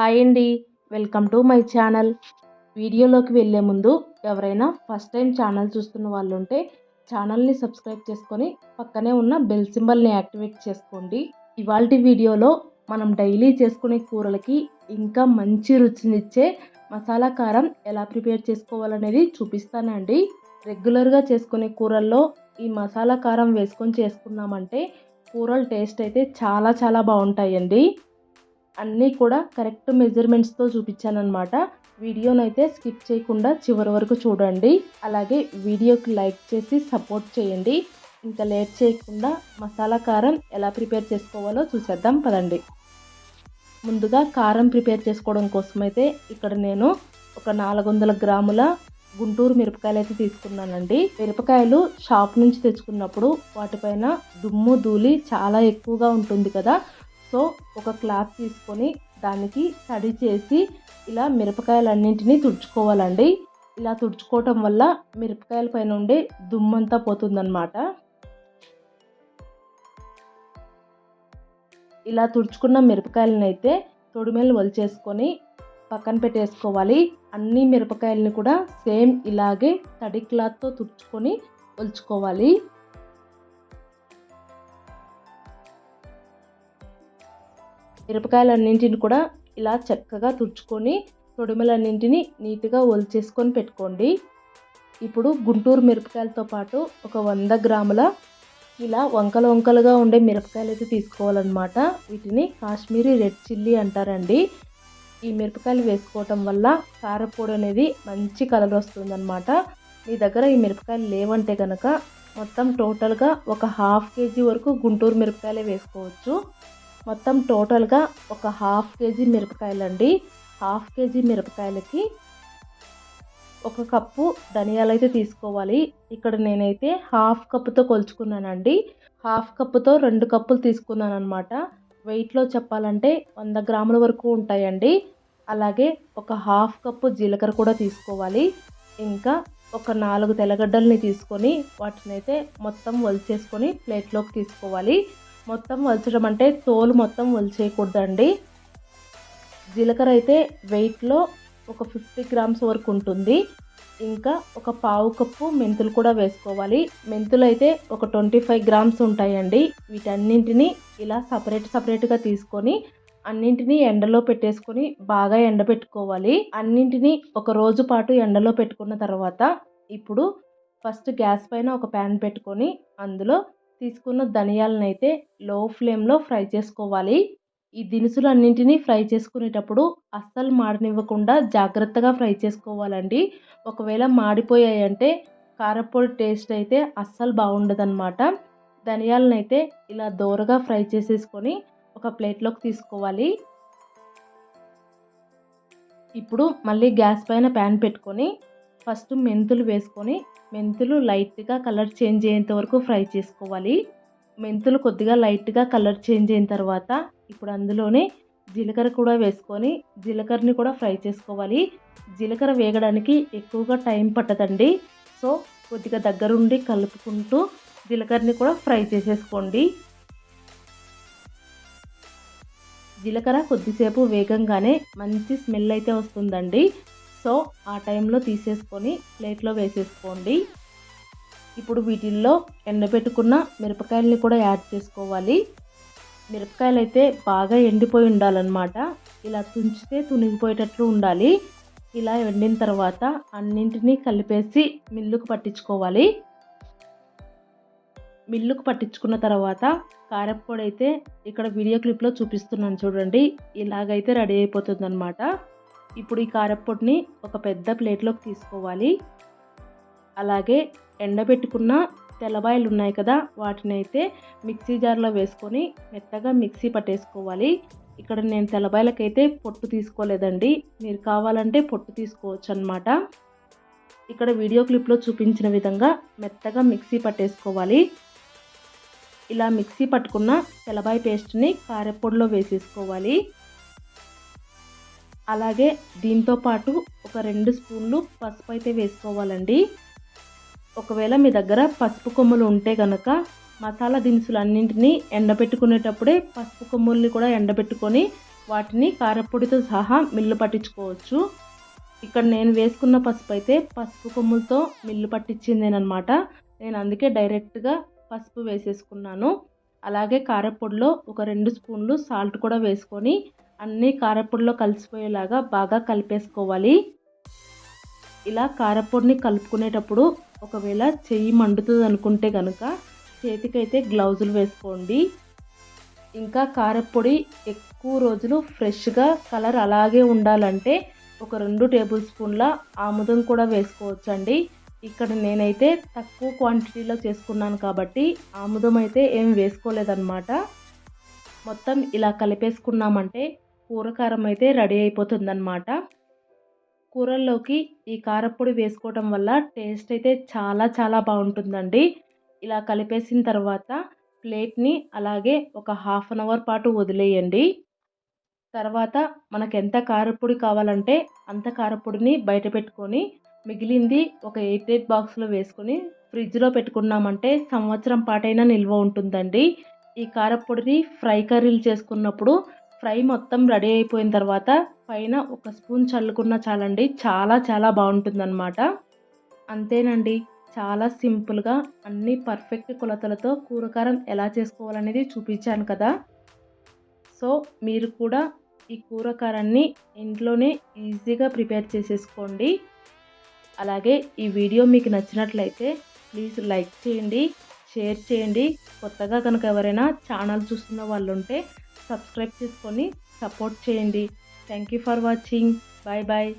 Hi అండి. Welcome to my channel. వీడియోలోకి వెళ్ళే ముందు ఎవరైనా ఫస్ట్ టైం ఛానల్ చూస్తున్న వాళ్ళు ఉంటే ఛానల్ని సబ్స్క్రైబ్ చేసుకొని పక్కనే ఉన్న బెల్ సింబల్ని యాక్టివేట్ చేసుకోండి. ఇవాళ వీడియోలో మనం డైలీ చేసుకునే కూరలకి ఇంకా మంచి రుచినిచ్చే మసాలా కారం ఎలా ప్రిపేర్ చేసుకోవాలనేది చూపిస్తానండి రెగ్యులర్గా చేసుకునే కూరల్లో ఈ మసాలా కారం వేసుకొని చేసుకున్నామంటే కూరల టేస్ట్ అయితే చాలా చాలా బాగుంటాయండి. అన్నీ కూడా కరెక్ట్ మెజర్మెంట్స్తో చూపించానమాట వీడియోనైతే స్కిప్ చేయకుండా చివరి వరకు చూడండి. అలాగే వీడియోకి లైక్ చేసి సపోర్ట్ చేయండి. ఇంకా లేట్ చేయకుండా మసాలా కారం ఎలా ప్రిపేర్ చేసుకోవాలో చూసేద్దాం పదండి. ముందుగా కారం ప్రిపేర్ చేసుకోవడం కోసమైతే ఇక్కడ నేను ఒక నాలుగు వందల గ్రాముల గుంటూరు మిరపకాయలు అయితే తీసుకున్నానండి. మిరపకాయలు షాప్ నుంచి తెచ్చుకున్నప్పుడు వాటిపైన దుమ్ము ధూళి చాలా ఎక్కువగా ఉంటుంది కదా. సో ఒక క్లాత్ తీసుకొని దానికి తడి చేసి ఇలా మిరపకాయలన్నింటినీ తుడుచుకోవాలండి. ఇలా తుడుచుకోవటం వల్ల మిరపకాయల పైన ఉండే దుమ్మంతా పోతుందన్నమాట. ఇలా తుడుచుకున్న మిరపకాయలను అయితే వలిచేసుకొని పక్కన పెట్టేసుకోవాలి. అన్ని మిరపకాయలని కూడా సేమ్ ఇలాగే తడి క్లాత్తో తుడుచుకొని ఒలుచుకోవాలి. మిరపకాయలన్నింటిని కూడా ఇలా చక్కగా తుడుచుకొని తొడిమలన్నింటిని నీట్గా ఒలిచేసుకొని పెట్టుకోండి. ఇప్పుడు గుంటూరు మిరపకాయలతో పాటు ఒక వంద గ్రాముల ఇలా వంకలు వంకలుగా ఉండే మిరపకాయలు అయితే తీసుకోవాలన్నమాట. వీటిని కాశ్మీరీ రెడ్ చిల్లీ అంటారండి. ఈ మిరపకాయలు వేసుకోవటం వల్ల కారపొడి అనేది మంచి కలర్ వస్తుందన్నమాట. మీ దగ్గర ఈ మిరపకాయలు లేవంటే కనుక మొత్తం టోటల్గా ఒక హాఫ్ కేజీ వరకు గుంటూరు మిరపకాయలే వేసుకోవచ్చు. మొత్తం టోటల్గా ఒక హాఫ్ కేజీ మిరపకాయలు అండి హాఫ్ కేజీ మిరపకాయలకి ఒక కప్పు ధనియాలు అయితే తీసుకోవాలి. ఇక్కడ నేనైతే హాఫ్ కప్పుతో కొలుచుకున్నానండి. హాఫ్ కప్పుతో రెండు కప్పులు తీసుకున్నాను అనమాట వెయిట్లో చెప్పాలంటే వంద గ్రాముల వరకు ఉంటాయండి. అలాగే ఒక హాఫ్ కప్పు జీలకర్ర కూడా తీసుకోవాలి. ఇంకా ఒక నాలుగు తెల్లగడ్డల్ని తీసుకొని వాటిని అయితే మొత్తం వలిచేసుకొని ప్లేట్లోకి తీసుకోవాలి. మొత్తం వలచడం అంటే తోలు మొత్తం వలిచేయకూడదండి. జీలకర్ర అయితే వెయిట్లో ఒక ఫిఫ్టీ గ్రామ్స్ వరకు ఉంటుంది. ఇంకా ఒక పావు కప్పు మెంతులు కూడా వేసుకోవాలి. మెంతులు అయితే ఒక ట్వంటీ ఫైవ్ గ్రామ్స్ ఉంటాయండి. వీటన్నింటినీ ఇలా సపరేట్ సపరేట్గా తీసుకొని అన్నింటినీ ఎండలో పెట్టేసుకొని బాగా ఎండబెట్టుకోవాలి. అన్నింటినీ ఒక రోజు పాటు ఎండలో పెట్టుకున్న తర్వాత ఇప్పుడు ఫస్ట్ గ్యాస్ పైన ఒక ప్యాన్ పెట్టుకొని అందులో తీసుకున్న ధనియాలను అయితే లో ఫ్లేమ్లో ఫ్రై చేసుకోవాలి. ఈ దినుసులు అన్నింటినీ ఫ్రై చేసుకునేటప్పుడు అస్సలు మాడనివ్వకుండా జాగ్రత్తగా ఫ్రై చేసుకోవాలండి. ఒకవేళ మాడిపోయాయంటే కారపొడి టేస్ట్ అయితే అస్సలు బాగుండదన్నమాట. ధనియాలను అయితే ఇలా దోరగా ఫ్రై చేసేసుకొని ఒక ప్లేట్లోకి తీసుకోవాలి. ఇప్పుడు మళ్ళీ గ్యాస్ పైన ప్యాన్ పెట్టుకొని ఫస్ట్ మెంతులు వేసుకొని మెంతులు లైట్గా కలర్ చేంజ్ అయ్యేంత వరకు ఫ్రై చేసుకోవాలి. మెంతులు కొద్దిగా లైట్గా కలర్ చేంజ్ అయిన తర్వాత ఇప్పుడు అందులోనే జీలకర్ర కూడా వేసుకొని జీలకర్రని కూడా ఫ్రై చేసుకోవాలి. జీలకర్ర వేగడానికి ఎక్కువగా టైం పట్టదండి. సో కొద్దిగా దగ్గరుండి కలుపుకుంటూ జీలకర్రని కూడా ఫ్రై చేసేసుకోండి. జీలకర్ర కొద్దిసేపు వేగంగానే మంచి స్మెల్ అయితే వస్తుందండి. సో ఆ టైంలో తీసేసుకొని ప్లేట్లో వేసేసుకోండి. ఇప్పుడు వీటిల్లో ఎండబెట్టుకున్న మిరపకాయలని కూడా యాడ్ చేసుకోవాలి. మిరపకాయలు అయితే బాగా ఎండిపోయి ఉండాలన్నమాట. ఇలా తుంచితే తునిగిపోయేటట్లు ఉండాలి. ఇలా ఎండిన తర్వాత అన్నింటినీ కలిపేసి మిల్లుకు పట్టించుకోవాలి. మిల్లుకు పట్టించుకున్న తర్వాత కారప్పొడి అయితే ఇక్కడ వీడియో క్లిప్లో చూపిస్తున్నాను చూడండి. ఇలాగైతే రెడీ అయిపోతుంది అనమాట ఇప్పుడు ఈ కారప్పొడిని ఒక పెద్ద ప్లేట్లోకి తీసుకోవాలి. అలాగే ఎండబెట్టుకున్న తెల్లబాయలు ఉన్నాయి కదా వాటిని అయితే మిక్సీ జార్లో వేసుకొని మెత్తగా మిక్సీ పట్టేసుకోవాలి. ఇక్కడ నేను తెల్లబాయలకైతే పొట్టు తీసుకోలేదండి. మీరు కావాలంటే పొట్టు తీసుకోవచ్చు అనమాట ఇక్కడ వీడియో క్లిప్లో చూపించిన విధంగా మెత్తగా మిక్సీ పట్టేసుకోవాలి. ఇలా మిక్సీ పట్టుకున్న తెల్లబాయ పేస్ట్ని కారెపొడిలో వేసేసుకోవాలి. అలాగే దీంతో పాటు ఒక రెండు స్పూన్లు పసుపు అయితే వేసుకోవాలండి. ఒకవేళ మీ దగ్గర పసుపు కొమ్ములు ఉంటే కనుక మసాలా దినుసులు అన్నింటినీ ఎండబెట్టుకునేటప్పుడే పసుపు కొమ్ముల్ని కూడా ఎండబెట్టుకొని వాటిని కారపొడితో సహా మిల్లు పట్టించుకోవచ్చు. ఇక్కడ నేను వేసుకున్న పసుపు అయితే పసుపు కొమ్ములతో మిల్లు పట్టించిందేనమాట నేను అందుకే డైరెక్ట్గా పసుపు వేసేసుకున్నాను. అలాగే కారపొడిలో ఒక రెండు స్పూన్లు సాల్ట్ కూడా వేసుకొని అన్నీ కారపొడిలో కలిసిపోయేలాగా బాగా కలిపేసుకోవాలి. ఇలా కారపొడిని కలుపుకునేటప్పుడు ఒకవేళ చెయ్యి మండుతుంది అనుకుంటే కనుక చేతికైతే గ్లౌజులు వేసుకోండి. ఇంకా కారపొడి ఎక్కువ రోజులు ఫ్రెష్గా కలర్ అలాగే ఉండాలంటే ఒక రెండు టేబుల్ స్పూన్ల ఆముదం కూడా వేసుకోవచ్చండి. ఇక్కడ నేనైతే తక్కువ క్వాంటిటీలో చేసుకున్నాను కాబట్టి ఆముదం అయితే ఏం వేసుకోలేదన్నమాట. మొత్తం ఇలా కలిపేసుకున్నామంటే కూరకారం అయితే రెడీ అయిపోతుందన్నమాట. కూరల్లోకి ఈ కారపొడి వేసుకోవడం వల్ల టేస్ట్ అయితే చాలా చాలా బాగుంటుందండి. ఇలా కలిపేసిన తర్వాత ప్లేట్ని అలాగే ఒక హాఫ్ అన్ అవర్ పాటు వదిలేయండి. తర్వాత మనకు ఎంత కారపొడి కావాలంటే అంత కారపొడిని బయట పెట్టుకొని మిగిలింది ఒక ఎయిట్ ఎయిట్ బాక్స్లో వేసుకొని ఫ్రిడ్జ్లో పెట్టుకున్నామంటే సంవత్సరం పాటైనా నిల్వ ఉంటుందండి. ఈ కారపొడిని ఫ్రై కర్రీలు చేసుకున్నప్పుడు ఫ్రై మొత్తం రెడీ అయిపోయిన తర్వాత పైన ఒక స్పూన్ చల్లుకున్న చాలండి. చాలా చాలా బాగుంటుందన్నమాట. అంతేనండి. చాలా సింపుల్గా అన్ని పర్ఫెక్ట్ కొలతలతో కూరకారం ఎలా చేసుకోవాలనేది చూపించాను కదా. సో మీరు కూడా ఈ కూరకారాన్ని ఇంట్లోనే ఈజీగా ప్రిపేర్ చేసేసుకోండి. అలాగే ఈ వీడియో మీకు నచ్చినట్లయితే ప్లీజ్ లైక్ చేయండి షేర్ చేయండి. కొత్తగా కనుక ఎవరైనా ఛానల్ చూస్తున్న వాళ్ళు ఉంటే సబ్స్క్రైబ్ చేసుకొని సపోర్ట్ చేయండి. Thank you for watching bye bye